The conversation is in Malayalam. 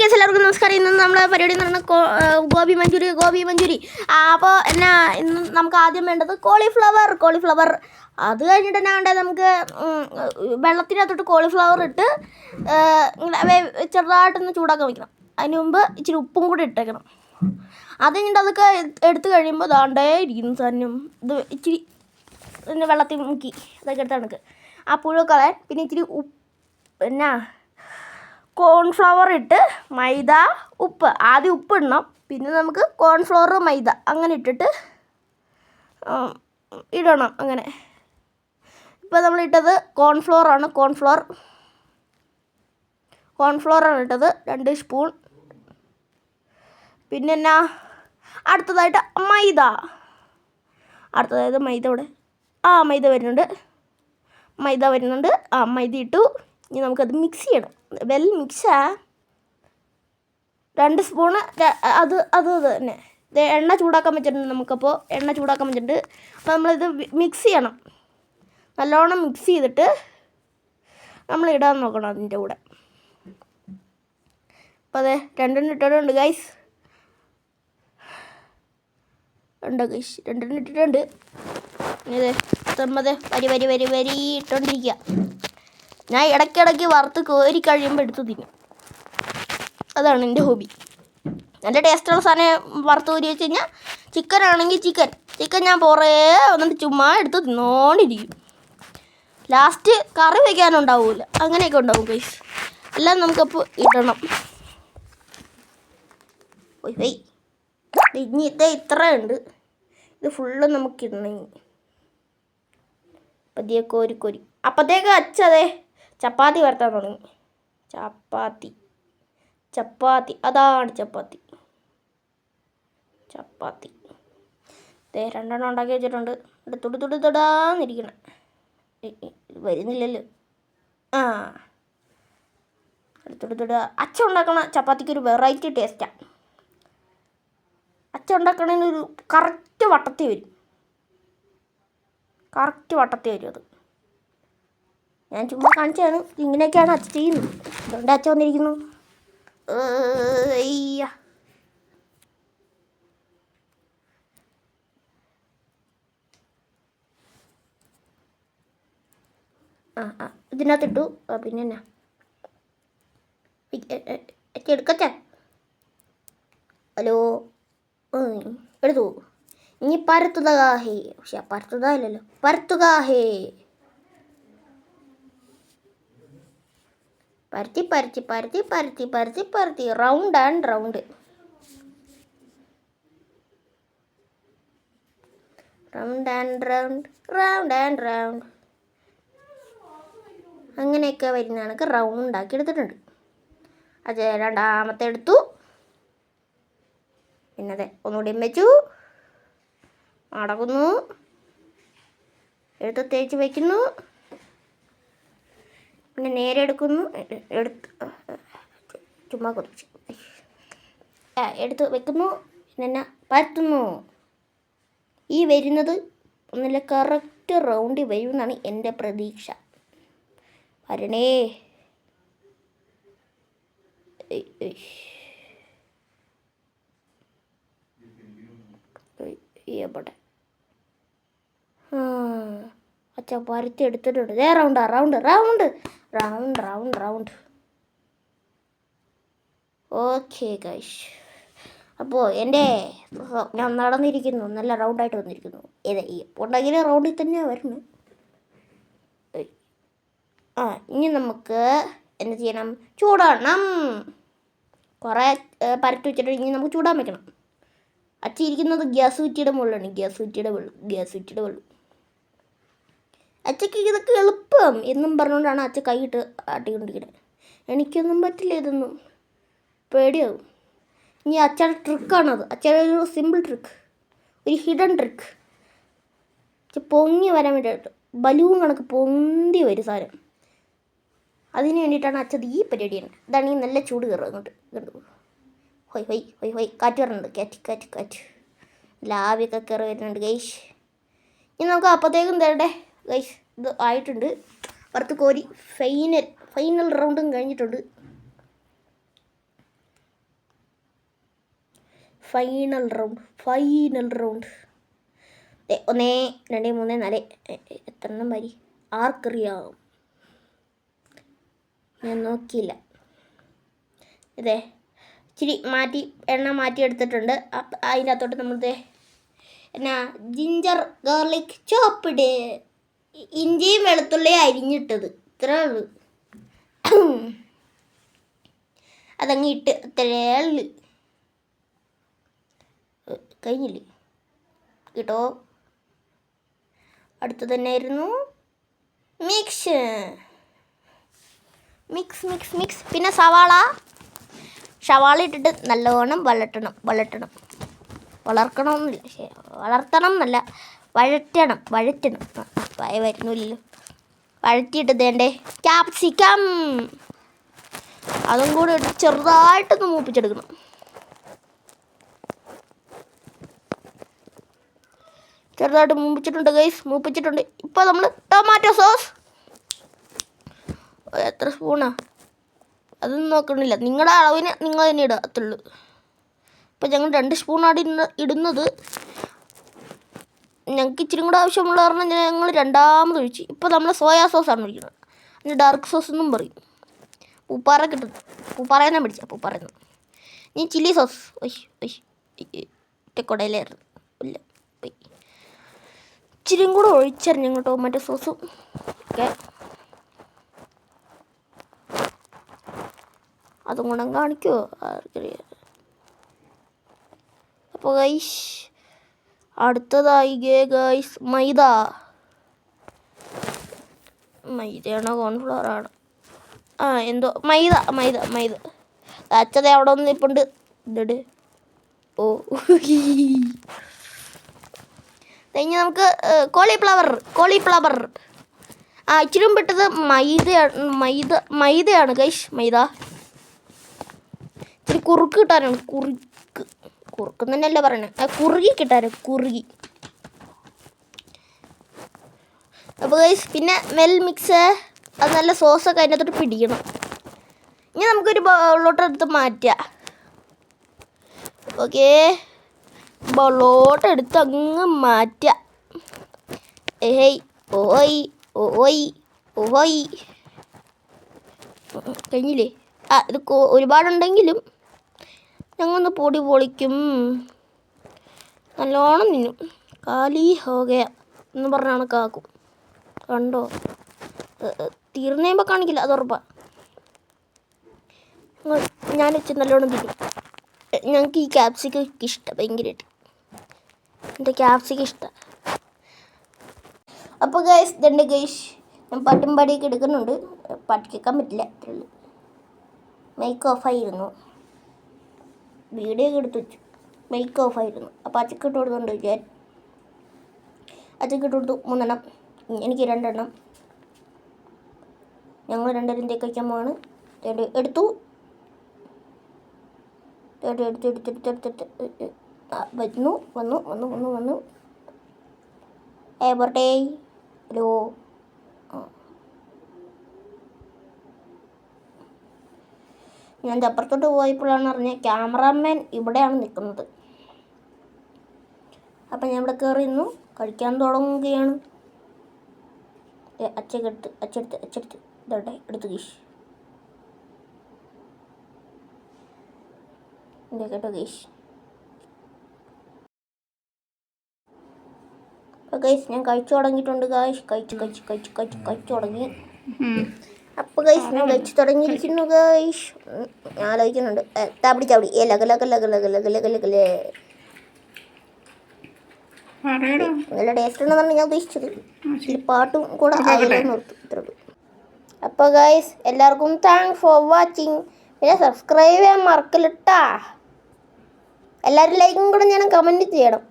കേസ് എല്ലാവർക്കും നമസ്കാരം. ഇന്ന് നമ്മളെ പരിപാടി എന്ന് പറഞ്ഞാൽ ഗോബി മഞ്ചൂരി ഗോബി മഞ്ചൂരി. അപ്പോൾ എന്നാ ഇന്ന് നമുക്ക് ആദ്യം വേണ്ടത് കോളിഫ്ലവർ കോളിഫ്ലവർ. അത് കഴിഞ്ഞിട്ട് എന്നാ വേണ്ടത് നമുക്ക് വെള്ളത്തിനകത്തോട്ട് കോളിഫ്ലവർ ഇട്ട് ചെറുതായിട്ടൊന്ന് ചൂടാക്കാൻ വയ്ക്കണം അതിന് മുമ്പ് ഇച്ചിരി ഉപ്പും കൂടി ഇട്ടേക്കണം. അത് കഴിഞ്ഞിട്ട് അതൊക്കെ എടുത്തു കഴിയുമ്പോൾ ദാണ്ടേ ഇരിക്കുന്നു സാധനം. ഇത് ഇച്ചിരി പിന്നെ വെള്ളത്തിൽ മുക്കി. അതൊക്കെ എടുത്ത് കണക്ക് ആ പുഴ കളയാൻ. പിന്നെ ഇച്ചിരി ഉപ്പ് പിന്നെ കോൺഫ്ലവർ ഇട്ട് മൈദ ഉപ്പ്. ആദ്യം ഉപ്പ് ഇടണം. പിന്നെ നമുക്ക് കോൺഫ്ലവർ മൈദ അങ്ങനെ ഇട്ടിട്ട് ഇടണം അങ്ങനെ. ഇപ്പോൾ നമ്മൾ ഇട്ടത് കോൺഫ്ലവർ ആണ്. കോൺഫ്ലവർ കോൺഫ്ലവർ ആണ് ഇട്ടത്. രണ്ട് സ്പൂൺ പിന്നെ എന്നാ? അടുത്തതായിട്ട് മൈദ. അടുത്തതായത് മൈദ ഇവിടെ. ആ മൈദ വരുന്നുണ്ട്. മൈദ വരുന്നുണ്ട്. ആ മൈദ ഇട്ടു. ഇനി നമുക്കത് മിക്സ് ചെയ്യണം. വെൽ മിക്സാ രണ്ട് സ്പൂണ് അത് അത് തന്നെ. എണ്ണ ചൂടാക്കാൻ വെച്ചിട്ടുണ്ട് നമുക്കപ്പോൾ എണ്ണ ചൂടാക്കാൻ വെച്ചിട്ടുണ്ട്. അപ്പോൾ നമ്മളിത് മിക്സ് ചെയ്യണം. നല്ലോണം മിക്സ് ചെയ്തിട്ട് നമ്മൾ ഇടാൻ നോക്കണം അതിന്റെ കൂടെ. അപ്പോൾ അതെ രണ്ടെണ്ണം ഇട്ടിട്ടുണ്ട് ഗൈസ് ഉണ്ട് ഗൈസ് രണ്ടെണ്ണം ഇട്ടിട്ടുണ്ട്. ഇതേ തമ്മത് വരി വരി വരി വരി ഇട്ടോണ്ടിരിക്കുക ഞാൻ ഇടയ്ക്കിടയ്ക്ക് വറുത്ത് കോരി കഴിയുമ്പോൾ എടുത്ത് തിന്നും. അതാണ് എന്റെ ഹോബി. നല്ല ടേസ്റ്റുള്ള സാധനം വറുത്ത് കോരി വെച്ച് കഴിഞ്ഞാൽ ചിക്കൻ ആണെങ്കിൽ ചിക്കൻ ചിക്കൻ ഞാൻ പുറേ വന്നിട്ട് ചുമ്മാ എടുത്ത് തിന്നോണ്ടിരിക്കും. ലാസ്റ്റ് കറി വയ്ക്കാനുണ്ടാവില്ല അങ്ങനെയൊക്കെ ഉണ്ടാവും ഗൈസ് എല്ലാം നമുക്കപ്പോൾ ഇടണം. ഇനി ഇതേ ഇത്ര ഉണ്ട് ഇത് ഫുള്ള് നമുക്ക് ഇടണം പതിയെ കോരി കോരി. അപ്പത്തേക്ക് അച്ഛതേ ചപ്പാത്തി വരത്താൻ തുടങ്ങി. ചപ്പാത്തി. ചപ്പാത്തി. അതാണ് ചപ്പാത്തി. ചപ്പാത്തി. ദേ രണ്ടെണ്ണം ഉണ്ടാക്കി വെച്ചിട്ടുണ്ട്. ഇവിടെ തുടി തുടി തൊടാന്നിരിക്കണം. വരുന്നില്ലല്ലോ. ആ. തുടി തുട അച്ഛ ഉണ്ടാക്കണ ചപ്പാത്തിക്ക് ഒരു വെറൈറ്റി ടേസ്റ്റാണ് അച്ഛ ഉണ്ടാക്കണതിന് ഒരു കറക്റ്റ് വട്ടത്തി വരും. കറക്റ്റ് വട്ടത്തി വരും അത്. ഞാൻ ചുമ്മാ കാണിച്ചാണ് ഇങ്ങനെയൊക്കെയാണ് അച്ഛൻ ചെയ്യുന്നത്. അതുകൊണ്ട് അച്ഛൻ വന്നിരിക്കുന്നു. അയ്യ ആ ആ ഇതിനകത്തിട്ടു. പിന്നെ എന്നാ എടുക്കച്ചേ ഹലോ? എടുത്തു. ഇനി പരത്തുക ഹേ. പക്ഷെ പരത്തുക ഇല്ലല്ലോ പരത്തുക ഹേ. പരത്തി പരത്തി പരത്തി പരത്തി പരത്തി പരത്തി. Round and round round and round round and round അങ്ങനെയൊക്കെ വരുന്ന കണക്ക് റൗണ്ട് ആക്കി എടുത്തിട്ടുണ്ട്. അത് രണ്ടാമത്തെ എടുത്തു. പിന്നെ അതെ ഒന്നുകൂടി വെച്ചു അടകുന്നു എടുത്ത് തേച്ച് വയ്ക്കുന്നു പിന്നെ നേരെ എടുക്കുന്നു. എടുത്ത് ചുമ്മാ കുറച്ച് ആ, എടുത്ത് വെക്കുന്നു. പിന്നെ പരത്തുന്നു. ഈ വരുന്നത് നല്ല കറക്റ്റ് റൗണ്ടിൽ വരുമെന്നാണ് എന്റെ പ്രതീക്ഷ. വരണേ. അച്ഛ പരത്തി എടുത്തിട്ടുണ്ട്. Round round round round round round okay guys അപ്പോൾ എന്റെ ഞാൻ നടന്നിരിക്കുന്നു. നല്ല റൗണ്ടായിട്ട് വന്നിരിക്കുന്നു. ഏത് ഈ ഉണ്ടെങ്കിൽ റൗണ്ടിൽ തന്നെയാണ് വരുന്നത്. ആ ഇനി നമുക്ക് എന്ത് ചെയ്യണം? ചൂടാണം. കുറേ പരത്തി വെച്ചിട്ട് ഇനി നമുക്ക് ചൂടാൻ വെക്കണം. അച്ഛ ഇരിക്കുന്നത് ഗ്യാസ് കുറ്റിയുടെ മുകളിലാണ്. ഗ്യാസ് കുറ്റിയുടെ വെള്ളം ഗ്യാസ് കുറ്റിയുടെ വെള്ളം. അച്ഛക്ക് ഇതൊക്കെ എളുപ്പം എന്നും പറഞ്ഞുകൊണ്ടാണ് അച്ഛ കൈയിട്ട് ആട്ടിക്കൊണ്ടിരിക്കുന്നത്. എനിക്കൊന്നും പറ്റില്ല ഇതൊന്നും. പേടിയാവും. ഇനി അച്ഛയുടെ ട്രിക്കാണത് അച്ഛയുടെ ഒരു സിമ്പിൾ ട്രിക്ക് ഒരു ഹിഡൻ ട്രിക്ക് പൊങ്ങി വരാൻ വേണ്ടിയിട്ട് ബലൂൺ കണക്ക് പൊന്തി വരും സാധനം. അതിന് വേണ്ടിയിട്ടാണ് അച്ഛത് ഈ പരിപാടി ചെയ്യുന്നത്. ഇതാണെങ്കിൽ നല്ല ചൂട് കയറും അങ്ങോട്ട് കണ്ടു ഹൊയ് ഹൊയ് ഹൊയ് ഹൊയ്. കാറ്റ് വരുന്നുണ്ട്. കാറ്റ് കാറ്റ് കാറ്റ്. ലാവിയൊക്കെ കയറി വരുന്നുണ്ട് ഗൈഷ് ഇനി നമുക്ക് അപ്പോഴത്തേക്കും തരട്ടെ. ഗൈസ് ഇത് ആയിട്ടുണ്ട്. പുറത്ത് കോരി ഫൈനൽ ഫൈനൽ റൗണ്ടും കഴിഞ്ഞിട്ടുണ്ട്. ഫൈനൽ റൗണ്ട് ഫൈനൽ റൗണ്ട് ഒന്നേ രണ്ട് മൂന്ന് നാല് എത്രണ്ണം വരി? ആർക്കറിയാം. ഞാൻ നോക്കിയില്ല. ഇതേ ഇച്ചിരി മാറ്റി എണ്ണ മാറ്റി എടുത്തിട്ടുണ്ട്. അകത്തോട്ട് നമ്മളിത് എന്നാ ജിഞ്ചർ ഗാർലിക് ചോപ്പിട് ഇഞ്ചിയും വെളുത്തുള്ളിയും അരിഞ്ഞിട്ടത്. ഇത്രേ ഉള്ളൂ. അതങ്ങ് ഇട്ട് ഇത്രേ ഉള്ളു. കഴിഞ്ഞില്ലേ? കേട്ടോ? അടുത്ത് തന്നെയായിരുന്നു. മിക്സ്. Mix mix mix. പിന്നെ സവാള. സവാള ഇട്ടിട്ട് നല്ലോണം വളട്ടണം വളട്ടണം വളർക്കണമെന്നില്ല. വളർത്തണം എന്നല്ല. വഴറ്റണം വഴറ്റണം. വായ വരുന്നില്ലല്ലോ. വഴറ്റിയിട്ട് തേണ്ടേ ക്യാപ്സിക്കം അതും കൂടെ ചെറുതായിട്ടൊന്ന് മൂപ്പിച്ചെടുക്കണം. ചെറുതായിട്ട് മൂപ്പിച്ചിട്ടുണ്ട് ഗൈസ് മൂപ്പിച്ചിട്ടുണ്ട്. ഇപ്പോൾ നമ്മൾ ടൊമാറ്റോ സോസ് എത്ര സ്പൂണാ അതൊന്നും നോക്കണില്ല. നിങ്ങളുടെ അളവിന് നിങ്ങൾ തന്നെ ഇടത്തുള്ളൂ. ഇപ്പൊ ഇപ്പം ഞങ്ങൾ രണ്ട് സ്പൂണാണ് ഇടുന്ന ഇടുന്നത്. ഞങ്ങൾക്ക് ഇച്ചിരി കൂടെ ആവശ്യമുള്ള കാരണം ഞങ്ങൾ രണ്ടാമത് ഒഴിച്ച്. ഇപ്പോൾ നമ്മൾ സോയാ സോസാണ് ഒഴിക്കുന്നത്. അതിന് ഡാർക്ക് സോസ് എന്നും പറയും. പൂപ്പാറ കിട്ടും പൂപ്പാറയെന്നാണ് പിടിച്ച പൂപ്പാറയെന്ന് ഇനി ചില്ലി സോസ് ഒയ് ഒയ് ഒറ്റക്കൊടയിലായിരുന്നു ഇല്ല പോയി. ഇച്ചിരിയും കൂടെ ഒഴിച്ചറിഞ്ഞു ടൊമാറ്റോ സോസും ഒക്കെ. അതും കൂടെ കാണിക്കുമോ അപ്പോൾ ഗൈസ് അടുത്തതായി ഗേ ഗൈസ് മൈദ. മൈദയാണോ കോൺഫ്ലവർ ആ എന്തോ മൈദ മൈദ മൈദ. അച്ഛത അവിടെ ഒന്ന് ഇപ്പുണ്ട് ഇതട്. ഓ. കഴിഞ്ഞ് നമുക്ക് കോളിഫ്ലവർ കോളിഫ്ലവർ ആ ഇച്ചിരി പെട്ടത് മൈദയാണ് മൈദ മൈദയാണ് കൈഷ് മൈദ. ഇച്ചിരി കുറുക്ക് കിട്ടാനാണ് കുറുക്ക്. കുറുക്ക് തന്നെയല്ലേ പറയണേ. ആ കുറുകി കിട്ടാറ് കുറുകി. അപ്പോൾ ഗൈസ് പിന്നെ വെൽ മിക്സ് അത് നല്ല സോസൊക്കെ അതിനകത്തോട്ട് പിടിക്കണം. ഇനി നമുക്കൊരു ബൗളിലോട്ട് എടുത്ത് മാറ്റുക ഓക്കേ ബൗളിലോട്ട് എടുത്ത് അങ്ങ് മാറ്റുക ഏയ് ഓയ് ഓയ് ഓയ്. കഴിഞ്ഞില്ലേ? ആ ഇത് ഒരുപാടുണ്ടെങ്കിലും ഞങ്ങളൊന്ന് പൊടി പൊളിക്കും. നല്ലോണം നിന്നു കാലി ഹോകയ എന്ന് പറഞ്ഞാണ് കാക്കും കണ്ടോ? തീർന്നേമ്പോൾ കാണിക്കില്ല അത് ഉറപ്പാണ് ഞാൻ വെച്ച് നല്ലോണം എ, ഞങ്ങൾക്ക് ഈ ക്യാപ്സിക്കം ഇഷ്ടം ഭയങ്കരമായിട്ട് എന്റെ ക്യാപ്സിക്കം ഇഷ്ടം. അപ്പോൾ ഗൈസ് ഇതുണ്ട് ഗൈസ് ഞാൻ പാട്ടും പാടിയൊക്കെ എടുക്കുന്നുണ്ട്. പാട്ട് കേൾക്കാൻ പറ്റില്ല അത്രയുള്ളൂ ഓഫായിരുന്നു വീഡിയോ എടുത്ത് വെച്ചു. മൈക്ക് ഓഫായിരുന്നു അപ്പോൾ അച്ചക്ക് ഇട്ട് കൊടുത്തുകൊണ്ട് ഞാൻ അച്ചക്ക് കൊടുത്തു. മൂന്നെണ്ണം. എനിക്ക് രണ്ടെണ്ണം. ഞങ്ങൾ രണ്ടുപേരും തേക്ക് വയ്ക്കാൻ പോവാണ്. എടുത്തു. എടുത്ത് എടുത്ത് എടുത്ത് എടുത്ത് എടുത്ത് ആ, വന്നു വന്നു വന്നു വന്നു. ഏ ഏവർട്ടേ ഹലോ. ഞാൻ അപ്പുറത്തോട്ട് പോയപ്പോഴാണ് അറിഞ്ഞത് ക്യാമറാമാൻ ഇവിടെയാണ് നിൽക്കുന്നത്. അപ്പം ഞാൻ ഇവിടെ കയറി നിന്നു. കഴിക്കാൻ തുടങ്ങുകയാണ്. അച്ചക്കെടുത്ത് അച്ചെടുത്ത് അച്ചെടുത്ത്. ഇതോട്ടെ എടുത്ത് കീഷ് ഇതേ കേട്ടോ കീഷ് അപ്പോൾ ഗൈസ് ഞാൻ കഴിച്ചു തുടങ്ങിയിട്ടുണ്ട് ഗൈസ് കഴിച്ച് കഴിച്ച് കഴിച്ച് കഴിച്ച് കഴിച്ചു തുടങ്ങി. അപ്പോൾ ഗൈസ് ഞാൻ കഴിച്ചു തുടങ്ങിയിരിക്കുന്നു ഗൈസ് ഞാൻ ആലോചിക്കുന്നുണ്ട്. തവിടി ചവിടി. ഏ ലക ലക ലക ലക ലക ലക ലക ലേ. നല്ല ടേസ്റ്റ് ഉണ്ടെന്നാണ് ഞാൻ ഉദ്ദേശിച്ചത്. പാട്ടും കൂടെ ആയാലോ നിർത്തും ഇത്രേ ഉള്ളൂ. അപ്പോൾ ഗൈസ് എല്ലാവർക്കും താങ്ക്സ് ഫോർ വാച്ചിങ് പിന്നെ സബ്സ്ക്രൈബ് ചെയ്യാൻ മറക്കലിട്ടാ എല്ലാവരും ലൈക്കും കൂടെ ഞാൻ കമന്റ് ചെയ്യണം.